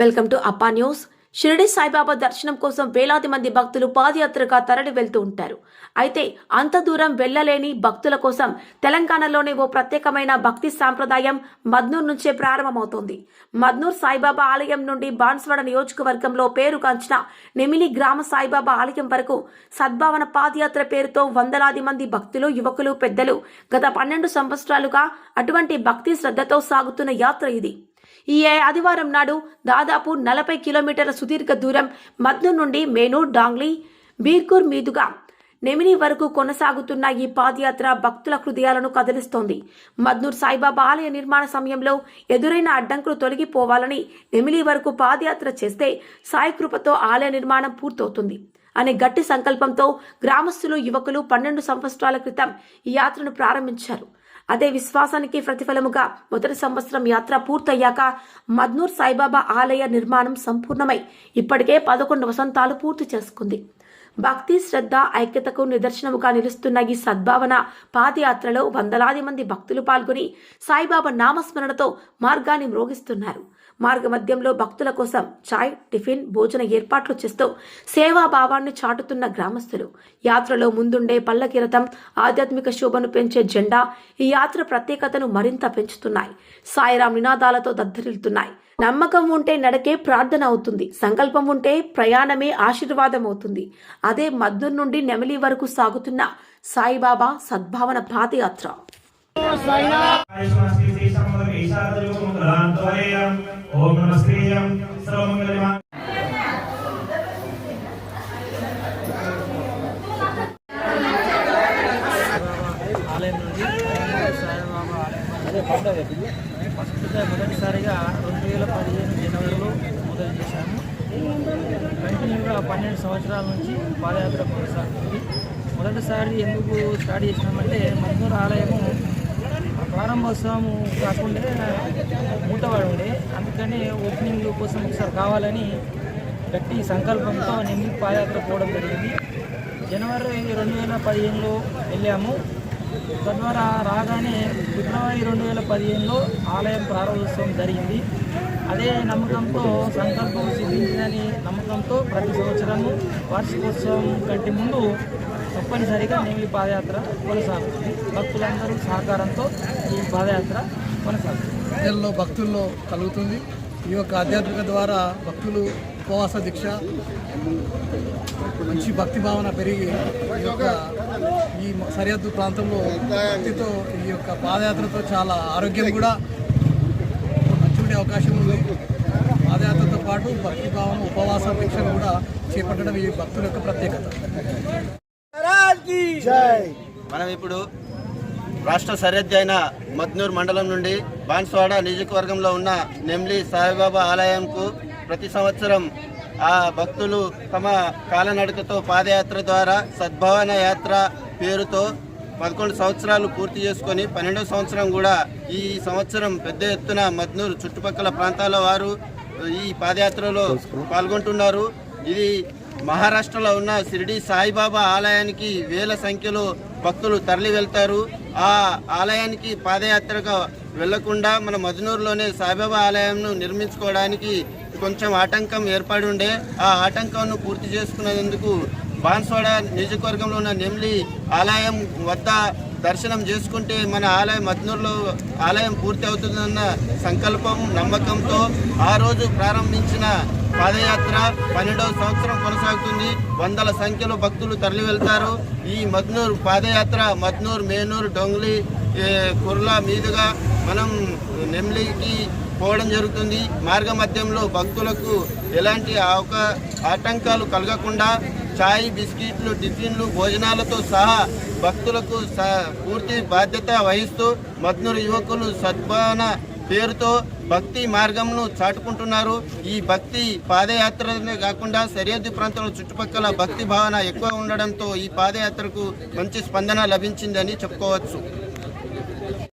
Welcome to Appa news. Shirdi Saibaba దర్శనం కోసం వేలాది మంది భక్తులు పాదయాత్రగా తరలి వెళ్తూ ఉంటారు. అయితే అంత దూరం వెళ్ళలేని భక్తుల కోసం తెలంగాణలోని ఓ ప్రత్యేకమైన భక్తి సాంప్రదాయం మద్నూర్ నుంచే ప్రారంభమవుతోంది. మద్నూర్ సాయిబాబా ఆలయం నుండి బాన్స్వాడ నియోజకవర్గంలో పేరుగాంచిన నెమిలి గ్రామ సాయిబాబా ఆలయం వరకు సద్భావన పాదయాత్ర పేరుతో వందలాది మంది భక్తులు యువకులు పెద్దలు గత పన్నెండు సంవత్సరాలుగా అటువంటి భక్తి శ్రద్ధతో సాగుతున్న యాత్ర ఇది. ఈ ఆదివారం నాడు దాదాపు నలభై కిలోమీటర్ల సుదీర్ఘ దూరం మద్ను నుండి మేనూర్ డాంగ్లీ బీర్కూర్ మీదుగా నెమిని వరకు కొనసాగుతున్న ఈ పాదయాత్ర భక్తుల హృదయాలను కదిలిస్తోంది. మద్నూర్ సాయిబాబా ఆలయ నిర్మాణ సమయంలో ఎదురైన అడ్డంకులు తొలగిపోవాలని నెమిలి వరకు పాదయాత్ర చేస్తే సాయి కృపతో ఆలయ నిర్మాణం పూర్తవుతుంది. అనే గట్టి సంకల్పంతో గ్రామస్తులు యువకులు పన్నెండు సంవత్సరాల క్రితం ఈ యాత్రను ప్రారంభించారు. అదే విశ్వాసానికి ప్రతిఫలముగా మొదటి సంవత్సరం యాత్ర పూర్తయ్యాక మద్నూర్ సాయిబాబా ఆలయ నిర్మాణం సంపూర్ణమై ఇప్పటికే పదకొండు వసంతాలు పూర్తి చేసుకుంది. భక్తి శ్రద్ధ ఐక్యతకు నిదర్శనముగా నిలుస్తున్న ఈ సద్భావన పాదయాత్రలో వందలాది మంది భక్తులు పాల్గొని సాయిబాబా నామస్మరణతో మార్గాన్ని మ్రోగిస్తున్నారు. మార్గ మధ్యంలో భక్తుల కోసం చాయ్ టిఫిన్ భోజన ఏర్పాట్లు చేస్తూ సేవాభావాన్ని చాటుతున్న గ్రామస్తులు. యాత్రలో ముందుండే పల్లకిరతం ఆధ్యాత్మిక శోభను పెంచే జెండా ఈ యాత్ర ప్రత్యేకతను మరింత పెంచుతున్నాయి. సాయిరాం నినాదాలతో దద్దరిల్లుతున్నాయి. నమ్మకం ఉంటే నడకే ప్రార్థన అవుతుంది. సంకల్పం ఉంటే ప్రయాణమే ఆశీర్వాదం అవుతుంది. అదే మద్దూరు నుండి నెమలి వరకు సాగుతున్న సాయిబాబా సద్భావన పాదయాత్ర. ఓం నమస్త్రీయం సర్వమంగళమా ఆలయం నుండి సాయిబాబా ఆలయం ఫస్ట్ మొదటిసారిగా రెండు వేల పదిహేను జనవరిలో మొదలు చేశాము. కంటిన్యూగా పన్నెండు సంవత్సరాల నుంచి పాదయాత్ర కొనసాగుతుంది. మొదటిసారి ఎందుకు స్టార్ట్ చేసినామంటే మద్దూరు ఆలయము ప్రారంభోత్సవం కాకుండా మూతవాడు ఉండే. అందుకనే ఓపెనింగ్ కోసం ఒకసారి కావాలని గట్టి సంకల్పంతో నేను పాదయాత్ర పోవడం జరిగింది. జనవరి రెండు వేల పదిహేనులో వెళ్ళాము. తద్వారా రాగానే ఫిబ్రవరి రెండు వేల పదిహేనులో ఆలయం ప్రారంభోత్సవం జరిగింది. అదే నమ్మకంతో సంకల్పం సిద్ధించిందని నమ్మకంతో ప్రతి సంవత్సరము వార్షికోత్సవం కంటే ముందు తప్పనిసరిగా నేమి పాదయాత్ర కొనసాగుతుంది. భక్తులందరూ సహకారంతో ఈ పాదయాత్ర కొనసాగుతుంది. ప్రజల్లో భక్తుల్లో కలుగుతుంది. ఈ యొక్క ఆధ్యాత్మిక ద్వారా భక్తులు ఉపవాస దీక్ష మంచి భక్తి భావన పెరిగి ఈ యొక్క ఈ సరిహద్దు ప్రాంతంలో భక్తితో ఈ యొక్క పాదయాత్రతో చాలా ఆరోగ్యం కూడా మంచి ఉండే అవకాశం ఉంది. పాదయాత్రతో పాటు భక్తి భావన ఉపవాస దీక్షను కూడా చేపట్టడం ఈ భక్తుల యొక్క ప్రత్యేకత. మనం ఇప్పుడు రాష్ట్ర సరిహద్దు అయిన మద్నూర్ మండలం నుండి బాన్స్వాడ నియోజకవర్గంలో ఉన్న నెమ్లి సాయిబాబా ఆలయంకు ప్రతి సంవత్సరం ఆ భక్తులు తమ కాలనడకతో పాదయాత్ర ద్వారా సద్భావన యాత్ర పేరుతో పదకొండు సంవత్సరాలు పూర్తి చేసుకొని పన్నెండవ సంవత్సరం కూడా ఈ సంవత్సరం పెద్ద ఎత్తున మద్నూరు చుట్టుపక్కల ప్రాంతాల వారు ఈ పాదయాత్రలో పాల్గొంటున్నారు. ఇది మహారాష్ట్రలో ఉన్న షిరిడి సాయిబాబా ఆలయానికి వేల సంఖ్యలో భక్తులు తరలి వెళ్తారు ఆ ఆలయానికి పాదయాత్రగా వెళ్ళకుండా మన మధునూరులోనే సాయిబాబా ఆలయంను నిర్మించుకోవడానికి కొంచెం ఆటంకం ఏర్పడి ఉండే ఆ ఆటంకంను పూర్తి చేసుకునేందుకు బాన్స్వాడ నియోజకవర్గంలో ఉన్న నెమ్లి ఆలయం వద్ద దర్శనం చేసుకుంటే మన ఆలయం మద్నూరులో ఆలయం పూర్తి అవుతుందన్న సంకల్పం నమ్మకంతో ఆ రోజు ప్రారంభించిన పాదయాత్ర పన్నెండవ సంవత్సరం కొనసాగుతుంది. వందల సంఖ్యలో భక్తులు తరలి వెళ్తారు ఈ మద్నూర్ పాదయాత్ర మద్నూర్ మేనూర్ డొంగ్లీ కుర్లా మీదుగా మనం నెమ్లికి పోవడం జరుగుతుంది. మార్గ మధ్యంలో భక్తులకు ఎలాంటి అవక ఆటంకాలు కలగకుండా చాయ్ బిస్కెట్లు టిఫిన్లు భోజనాలతో సహా భక్తులకు స- పూర్తి బాధ్యత వహిస్తూ మద్నూరు యువకులు సద్భావన పేరుతో భక్తి మార్గంను చాటుకుంటున్నారు. ఈ భక్తి పాదయాత్రనే కాకుండా సరిహద్దు ప్రాంతంలో చుట్టుపక్కల భక్తి భావన ఎక్కువ ఉండడంతో ఈ పాదయాత్రకు మంచి స్పందన లభించిందని చెప్పుకోవచ్చు.